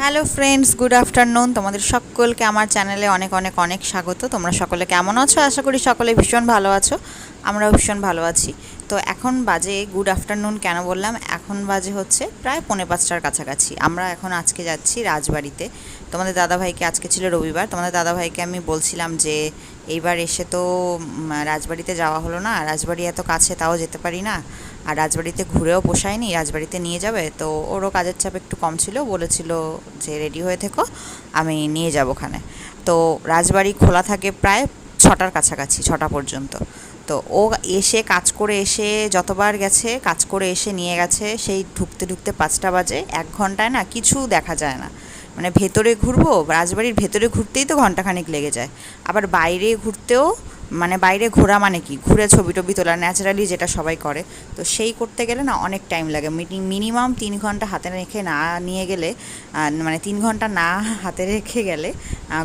Hello friends good afternoon তোমাদের সকলকে আমার চ্যানেলে অনেক অনেক অনেক স্বাগত। তোমরা সকলে কেমন আছো? আশা করি সকলে ভীষণ ভালো আছো। আমরাও ভীষণ ভালো আছি। তো এখন বাজে গুড আফটারনুন কেন বললাম? এখন বাজে হচ্ছে প্রায় পৌনে পাঁচটার কাছাকাছি। আমরা এখন আজকে যাচ্ছি রাজবাড়িতে। তোমাদের দাদাভাইকে আজকে ছিল রবিবার। তোমাদের দাদাভাইকে আমি বলছিলাম যে, এইবার এসে তো রাজবাড়িতে যাওয়া হলো না। রাজবাড়ি এত কাছে, তাও যেতে পারি না। আর রাজবাড়িতে ঘুরেও পোষায়নি, রাজবাড়িতে নিয়ে যাবে। তো ওরও কাজের চাপ একটু কম ছিল, বলেছিল যে রেডি হয়ে থেকো, আমি নিয়ে যাব ওখানে। তো রাজবাড়ি খোলা থাকে প্রায় ছটার কাছাকাছি, ছটা পর্যন্ত। তো ও এসে কাজ করে এসে যতবার গেছে, কাজ করে এসে নিয়ে গেছে, সেই ঢুকতে ঢুকতে পাঁচটা বাজে, এক ঘন্টায় না কিছু দেখা যায় না। মানে ভেতরে ঘুরবো, রাজবাড়ির ভেতরে ঘুরতেই তো ঘন্টাখানেক লেগে যায়। আবার বাইরে ঘুরতেও মানে বাইরে ঘোরা মানে কি? ঘুরে ছবি টবি তোলা ন্যাচারালি যেটা সবাই করে। তো সেই করতে গেলে না অনেক টাইম লাগে। মিনিমাম তিন ঘণ্টা হাতে রেখে না নিয়ে গেলে মানে তিন ঘণ্টা না হাতে রেখে গেলে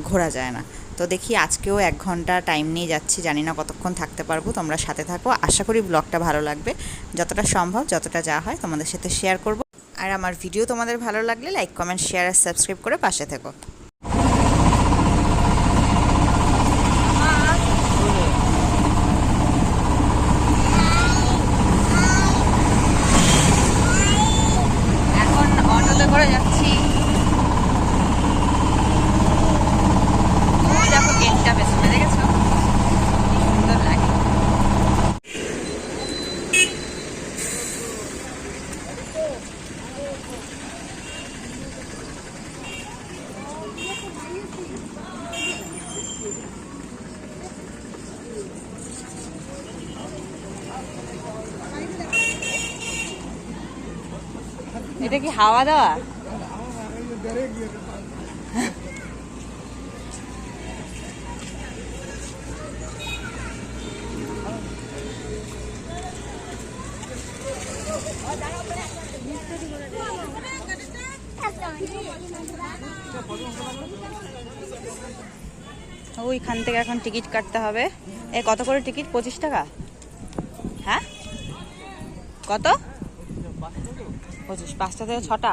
ঘোরা যায় না। তো দেখি আজকেও এক ঘণ্টা টাইম নিয়ে যাচ্ছি। জানি না কতক্ষণ থাকতে পারব। তোমরা সাথে থাকো। আশা করি ব্লগটা ভালো লাগবে। যতটা সম্ভব, যতটা যা হয় তোমাদের সাথে শেয়ার করব। আর আমার ভিডিও তোমাদের ভালো লাগলে লাইক কমেন্ট শেয়ার আর সাবস্ক্রাইব করে পাশে থেকো এখন অটোতে করে যাচ্ছি ওই দেখো গেটটা পেছনে দেখেছ কি সুন্দর লাগে এটা কি হাওয়া দেওয়া? ওইখান থেকে এখন টিকিট কাটতে হবে। এ, কত করে টিকিট? পঁচিশ টাকা? হ্যাঁ? কত? পঁচিশ পাঁচটা থেকে ছটা।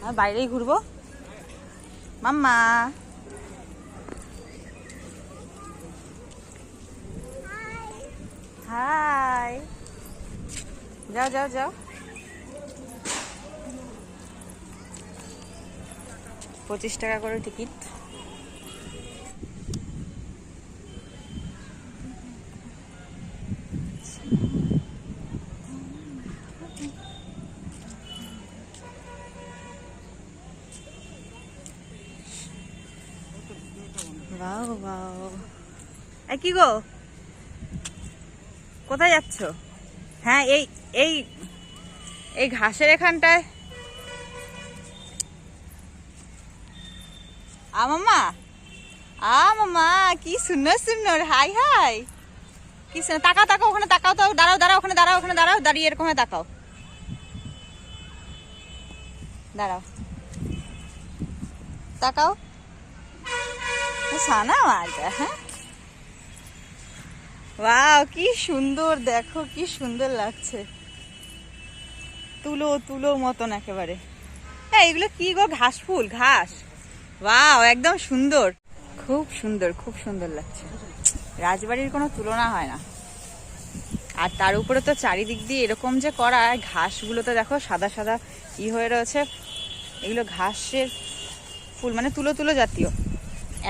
হ্যাঁ বাইরেই ঘুরবো। মাম্মা। হাই। যাও যাও যাও। পঁচিশ টাকা করে টিকিট। বাও বাও এ কি গো? কোথায় যাচ্ছ? হ্যাঁ এই এই এই ঘাসের এখানটায়। আ মামা আ মামা কি সুন্দর সুন্দর। Hi hi. কি সুন্দর। তাকাও তাকাও, ওখানে তাকাও তো। দাঁড়াও দাঁড়াও, ওখানে দাঁড়াও ওখানে দাঁড়াও। দাঁড়িয়ে এরকম তাকাও। দাঁড়াও। তাকাও। সানা মারটা হ্যাঁ? ওয়াও, কি সুন্দর, দেখো কি সুন্দর লাগছে। তুলো তুলো মতন একেবারে। হ্যাঁ এগুলো কি গো, ঘাস ফুল, ঘাস? ওয়াও, একদম সুন্দর। খুব সুন্দর খুব সুন্দর লাগছে। রাজবাড়ির কোনো তুলনা হয় না। আর তার উপরে তো চারিদিক দিয়ে এরকম যে করা ঘাসগুলো তো দেখো সাদা সাদা ই হয়ে রয়েছে। এগুলো ঘাসের ফুল মানে তুলো তুলো জাতীয়।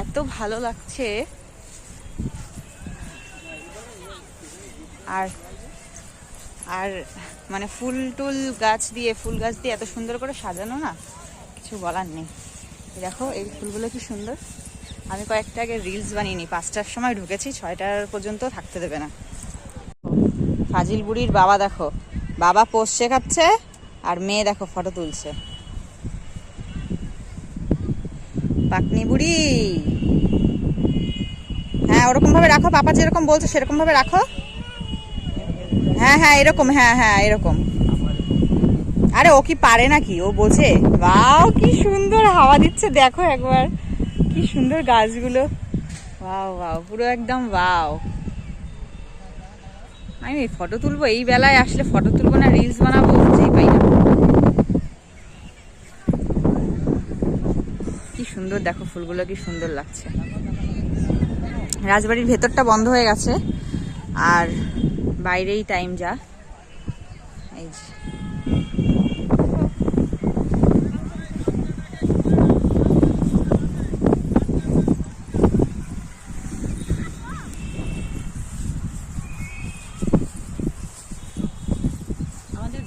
এত ভালো লাগছে। আর আর মানে ফুল টুল গাছ দিয়ে, ফুল গাছ দিয়ে এত সুন্দর করে সাজানো না? কিছু বলার নেই। দেখো, এই ফুলগুলো কি সুন্দর। আমি কয়েকটা আগে রিলস বানিয়ে নিই। পাঁচটার সময় ঢুকেছি, ছয়টার পর্যন্ত থাকতে দেবে না। ফাজিল বুড়ির বাবা দেখো, বাবা পোষ শেখাচ্ছে আর মেয়ে দেখো ফটো তুলছে। পাকনি বুড়ি। হ্যাঁ ওরকম ভাবে রাখো, পাপা যেরকম বলছে সেরকম ভাবে রাখো। হ্যাঁ হ্যাঁ এরকম হ্যাঁ হ্যাঁ এরকম। আরে, ও কি পারে নাকি? ও বোঝে বাও কি সুন্দর হাওয়া দিচ্ছে, দেখো একবার। কি সুন্দর গাছগুলো। ওয়াও ওয়াও, পুরো একদম ওয়াও। আমি ফটো তুলবো, এই বেলায় আসলে ফটো তুলবো না রিলস বানাবো, বুঝতেই পাই না। সুন্দর। দেখো ফুলগুলো কি সুন্দর লাগছে। রাজবাড়ির ভেতরটা বন্ধ হয়ে গেছে। আর বাইরেই টাইম যা। এই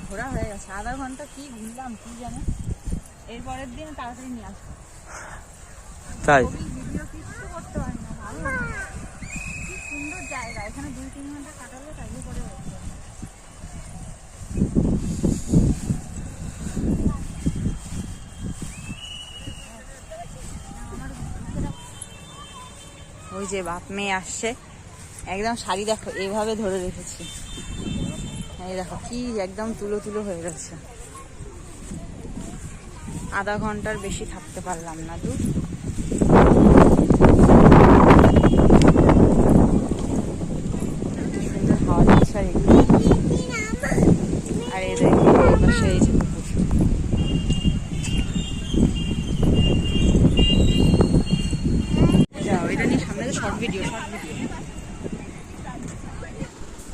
ঘোরা হয়ে গেছে। আধা ঘণ্টা কি ঘুরলাম, কি জানে। এর পরের দিন তাড়াতাড়ি নিয়ে আসব। তাই? ওই যে বাপ মেয়ে আসছে। একদম শাড়ি দেখো এইভাবে ধরে রেখেছি। এই দেখো কি একদম তুলো তুলো হয়ে গেছে আধা ঘণ্টার বেশি থাকতে পারলাম না দূর সুন্দর হাওয়া দিচ্ছে আর এগুলো। আর এই দেখো এই পাশে এই যে পুকুর। যাও, এটা নিয়ে সামনে যে short video, short video।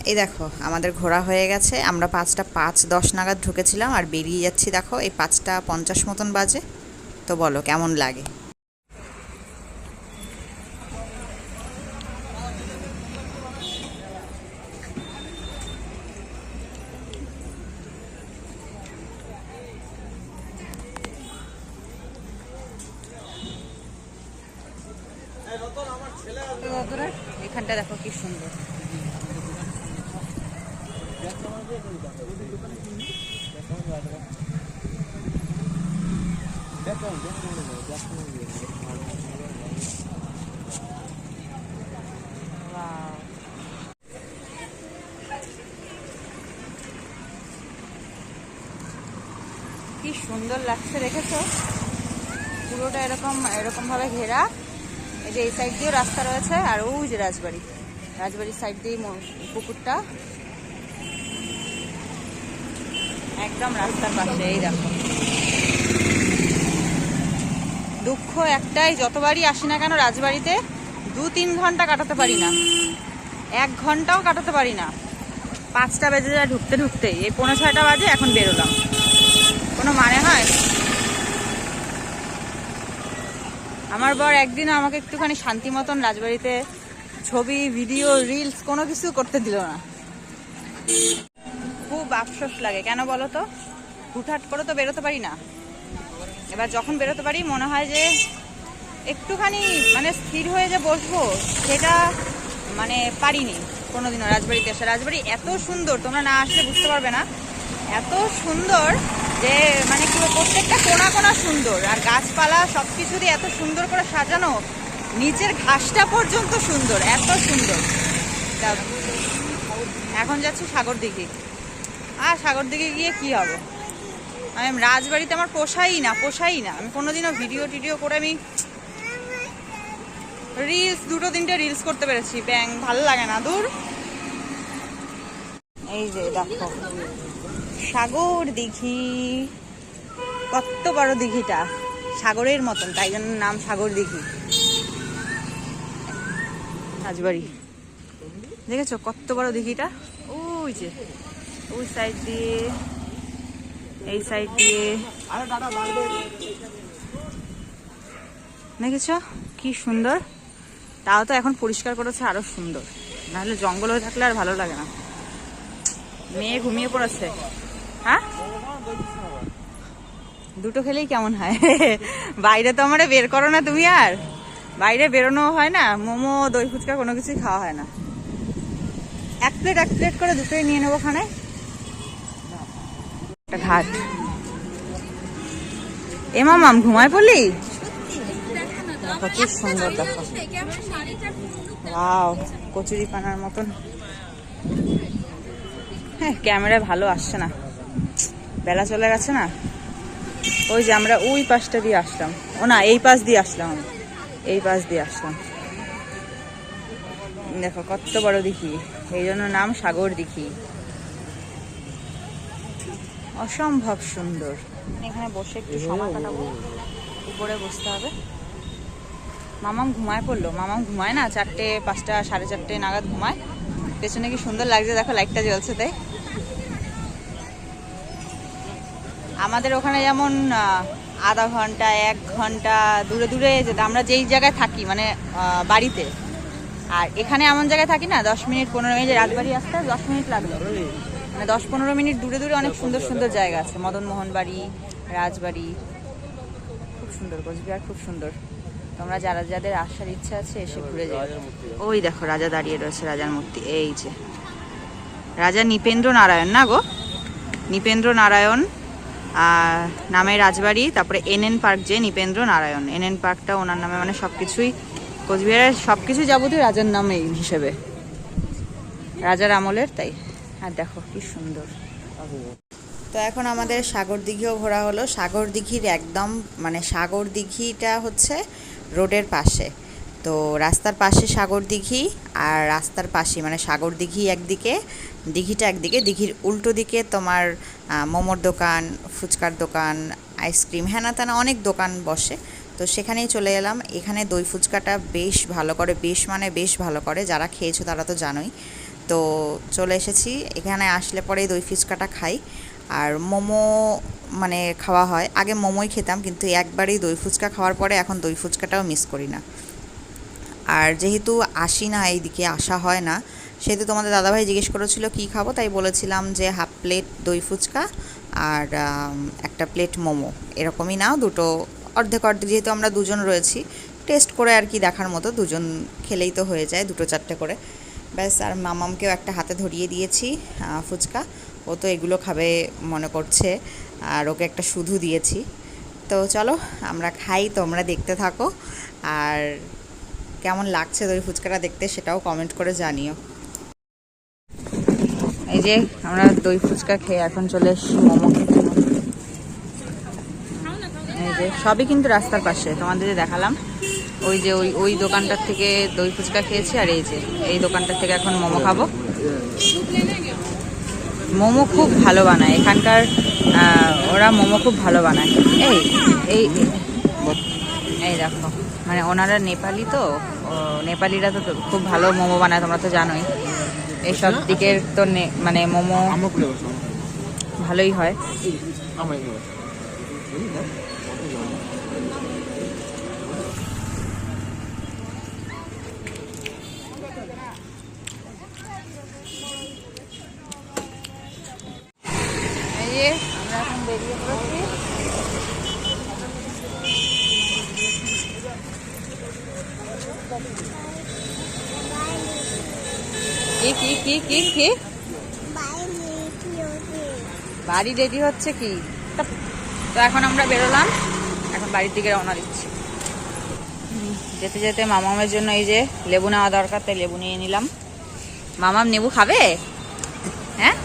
এই দেখো আমাদের ঘোরা হয়ে গেছে। আমরা পাঁচটা পাঁচ দশ নাগাদ ঢুকেছিলাম আর বেরিয়ে যাচ্ছি দেখো এই পাঁচটা পঞ্চাশ মতন বাজে। তো বলো কেমন লাগে? এখানটা দেখো কি সুন্দর। কি সুন্দর লাগছে দেখেছ? পুরোটা এরকম এরকম ভাবে ঘেরা। এই যে এই সাইড দিয়েও রাস্তা রয়েছে, আর ওই যে রাজবাড়ি। রাজবাড়ির সাইড দিয়ে পুকুরটা। একদম রাস্তার পাশে, এই দেখো। দুঃখ একটাই, যতবারই আসি না কেন রাজবাড়িতে দু তিন ঘণ্টা কাটাতে পারি না। এক ঘন্টাও কাটাতে পারি না। পাঁচটা বেজে যায় ঢুকতে ঢুকতেই। এই পনেরো ছয়টা বাজে, এখন বেরোলাম। কোনো মানে হয়? আমার বর একদিন আমাকে একটুখানি শান্তি মতন রাজবাড়িতে ছবি, ভিডিও রিলস কোনো কিছু করতে দিল না। আফসোস লাগে। কেন বলো তো? হুটহাট করে তো বেরোতে পারি না। এবার যখন বেরোতে পারি, মনে হয় যে একটুখানি মানে স্থির হয়ে যে বসবো, সেটা মানে পারিনি কোনোদিনও রাজবাড়িতে এসে। রাজবাড়ি এত সুন্দর, তোমরা না আসলে বুঝতে পারবে না। এত সুন্দর যে মানে কি প্রত্যেকটা কোনা কোনা সুন্দর। আর গাছপালা সব কিছু দিয়ে এত সুন্দর করে সাজানো, নিচের ঘাসটা পর্যন্ত সুন্দর, এত সুন্দর। এখন যাচ্ছি সাগর দিঘি। আর সাগর দিঘি গিয়ে কি হবে? আমি রাজবাড়িতে আমার পোষাই না পোষাই না। আমি কোনোদিনও ভিডিও টিডিও করে আমি রিলস দুটো তিনটে রিলস করতে পেরেছি। ব্যাং, ভালো লাগে না, দূর। এই যে, দেখো। সাগর দিঘি কত বড় দিঘিটা। সাগরের মতন, তাই জন্য নাম সাগর দিঘি। রাজবাড়ি। দেখেছ কত বড় দিঘিটা? ওই যে। এই দেখেছ? কি সুন্দর। তাও তো এখন পরিষ্কার করেছে, আরও সুন্দর। নাহলে জঙ্গল হয়ে থাকলে আর ভালো লাগে না। মেয়ে ঘুমিয়ে পড়েছে। হ্যাঁ? দুটো খেলেই কেমন হয়? বাইরে তো আমারে বের করো না তুমি আর। বাইরে বেরোনো হয় না, মোমো, দই ফুচকা কোনো কিছুই খাওয়া হয় না। এক প্লেট এক প্লেট করে দুটোই নিয়ে নেব একটা ঘাট। এ মামাম, ঘুমায় পড়লি? দেখো কি সুন্দর দেখো। কচুরি পানার মতন। হ্যাঁ ক্যামেরা ভালো আসছে না। বেলা চলে গেছে না? ওই যে আমরা ওই পাশটা দিয়ে আসলাম। ও না, এই পাশ দিয়ে আসলাম এই পাশ দিয়ে আসলাম। দেখো, কত বড় দিঘি। এই জন্য নাম সাগর দিঘি। অসম্ভব সুন্দর। এখানে বসে একটু সময় কাটাবো। উপরে বসতে হবে। মামাম ঘুমায় পড়ল। মামাম ঘুমায় না? চারটে, পাঁচটা, সাড়ে চারটে নাগাদ ঘুমায়। পেছনে কি সুন্দর লাগছে? দেখো, লাইটটা জ্বলছে তাই। আমাদের ওখানে যেমন আধা ঘণ্টা, এক ঘণ্টা দূরে দূরে যেতে আমরা যেই জায়গায় থাকি মানে বাড়িতে। আর এখানে এমন জায়গায় থাকি না, দশ মিনিট, পনেরো মিনিট রাজবাড়ি আসতে দশ মিনিট লাগল। মানে দশ পনেরো মিনিট দূরে দূরে অনেক সুন্দর সুন্দর জায়গা আছে। মদন মোহন বাড়ি, রাজবাড়ি। খুব সুন্দর, কোচবিহার খুব সুন্দর। তোমরা যারা যাদের আসার ইচ্ছা আছে এসে ঘুরে যাও। ওই দেখো, রাজা দাঁড়িয়ে রয়েছে রাজার মূর্তি, এই যে। রাজা নিপেন্দ্র নারায়ণ না গো? নিপেন্দ্র নারায়ণ আর নামে রাজবাড়ি, তারপরে এনএন পার্ক যে নিপেন্দ্র নারায়ণ এনএন পার্কটা ওনার নামে মানে সব কিছুই কোচবিহারের সব কিছুই যাবতীয় রাজার নামে হিসেবে। রাজার আমলের, তাই। আর দেখো কি সুন্দর। তো এখন আমাদের সাগর দিঘিও ঘোরা হলো। সাগর দিঘির একদম মানে সাগর দিঘিটা হচ্ছে রোডের পাশে। তো রাস্তার পাশে সাগর দিঘি আর রাস্তার পাশে মানে সাগর দিঘি একদিকে, দিঘিটা একদিকে, দিঘির উল্টো দিকে তোমার মোমোর দোকান, ফুচকার দোকান, আইসক্রিম হ্যানা ত্যানা অনেক দোকান বসে। তো সেখানেই চলে এলাম। এখানে দই ফুচকাটা বেশ ভালো করে, বেশ মানে বেশ ভালো করে, যারা খেয়েছো তারা তো জানোই। তো চলে এসেছি। এখানে আসলে পরে দই ফুচকাটা খাই। আর মোমো মানে খাওয়া হয়। আগে মোমোই খেতাম, কিন্তু একবারেই দই ফুচকা খাওয়ার পরে এখন দই ফুচকাটাও মিস করি না। আর যেহেতু আসি না, এইদিকে আসা হয় না, সেহেতু তোমাদের দাদাভাই জিজ্ঞেস করেছিল কী খাব, তাই বলেছিলাম যে হাফ প্লেট দই ফুচকা আর একটা প্লেট মোমো। এরকমই নাও, দুটো অর্ধেক অর্ধেক, যেহেতু আমরা দুজন রয়েছি টেস্ট করে আর কি দেখার মতো, দুজন খেলেই তো হয়ে যায়, দুটো চারটে করে। ব্যাস, আর মামামকেও একটা হাতে ধরিয়ে দিয়েছি ফুচকা। ও তো এগুলো খাবে মনে করছে, আর ওকে একটা শুধু দিয়েছি। তো চলো, আমরা খাই, তোমরা দেখতে থাকো। আর কেমন লাগছে দই ফুচকাটা দেখতে সেটাও কমেন্ট করে জানিও। এই যে, আমরা দই ফুচকা খেয়ে এখন চলে এসেছি মোমো খেতে। এই যে, সবই কিন্তু রাস্তার পাশে, তোমাদের দেখালাম। ওই যে ওই ওই দোকানটার থেকে দই ফুচকা খেয়েছি আর এই যে এই দোকানটার থেকে এখন মোমো খাব। মোমো খুব ভালো বানায়। এখানকার ওরা মোমো খুব ভালো বানায়। এই এই এই দেখো মানে ওনারা নেপালি তো নেপালিরা তো খুব ভালো মোমো বানায় তোমরা তো জানোই। এইসব দিকের তো মানে মোমো ভালোই হয়। কি কি কি কি বাড়ি রেডি হচ্ছে কি? তা- তো এখন আমরা বেরোলাম। এখন বাড়ির দিকে রওনা দিচ্ছি। যেতে যেতে মামামের জন্য এই যে লেবু নেওয়া দরকার, তাই লেবু নিয়ে নিলাম। মামাম, নেবু খাবে হ্যাঁ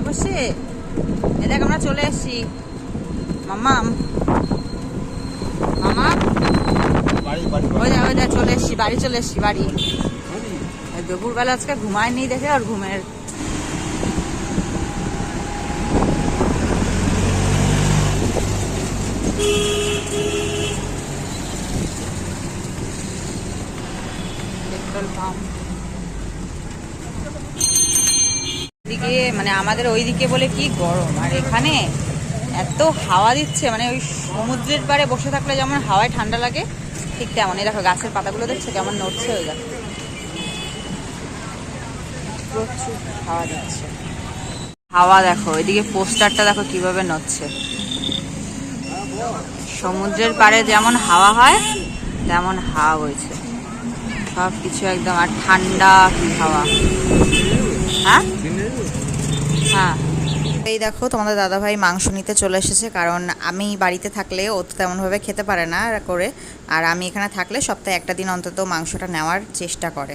মামাম বসে। এ দেখ আমরা চলে এসেছি। মামাম মামাম ওই যা ওই যা চলে এসেছি বাড়ি চলে এসেছি বাড়ি। দুপুরবেলা আজকে ঘুমায় নেই দেখে আর ঘুমের পেট্রোল পাম্প। দিকে মানে আমাদের ওইদিকে বলে কি গরম। আর এখানে এত হাওয়া দিচ্ছে মানে ওই সমুদ্রের পাড়ে বসে থাকলে যেমন হাওয়ায় ঠান্ডা লাগে, ঠিক তেমন এই দেখো গাছের পাতাগুলো দেখছ কেমন নড়ছে ওই দেখো হাওয়া দিচ্ছে। হাওয়া দেখো এদিকে পোস্টারটা দেখো কীভাবে নড়ছে। সমুদ্রের পাড়ে যেমন হাওয়া হয়, তেমন হাওয়া বইছে। সব কিছু একদম, আর ঠান্ডা হাওয়া। হ্যাঁ? হ্যাঁ। এই দেখো তোমাদের দাদাভাই মাংস নিতে চলে এসেছে কারণ আমি বাড়িতে থাকলে ও তো তেমনভাবে খেতে পারে না করে। আর আমি এখানে থাকলে সপ্তাহে একটা দিন অন্তত মাংসটা নেওয়ার চেষ্টা করে।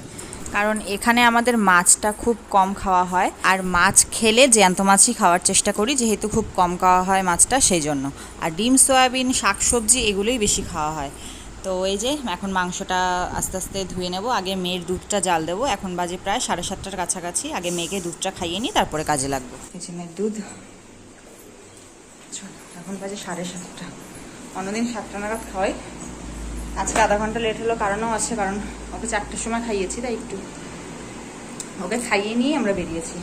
কারণ এখানে আমাদের মাছটা খুব কম খাওয়া হয় আর মাছ খেলে জ্যান্ত মাছই খাওয়ার চেষ্টা করি যেহেতু খুব কম খাওয়া হয় মাছটা সেই জন্য। আর ডিম সয়াবিন শাকসবজি এগুলোই বেশি খাওয়া হয়। তো এই যে এখন মাংসটা আস্তে আস্তে ধুয়ে নেব। আগে মেয়ের দুধটা জাল দেবো। এখন বাজে প্রায় সাড়ে সাতটার কাছাকাছি। আগে মেয়েকে দুধটা খাইয়ে নিই, তারপরে কাজে লাগবো। এই মেয়ের দুধ এখন বাজে সাড়ে সাতটা। অন্যদিন সাতটা নাগাদ খাওয়াই। আজকে আধা ঘণ্টা লেট হলো, কারণও আছে, কারণ ওকে চারটের সময় খাইয়েছি, তাই একটু ওকে খাইয়ে নিয়ে আমরা বেরিয়েছি।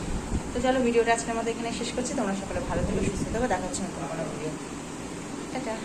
তো চলো, ভিডিওটা আজকে আমাদের এখানে শেষ করছি। তোমরা সকলে ভালো থেকো, সুস্থ থেকো। দেখা হচ্ছে কোনো ভিডিও টাটা।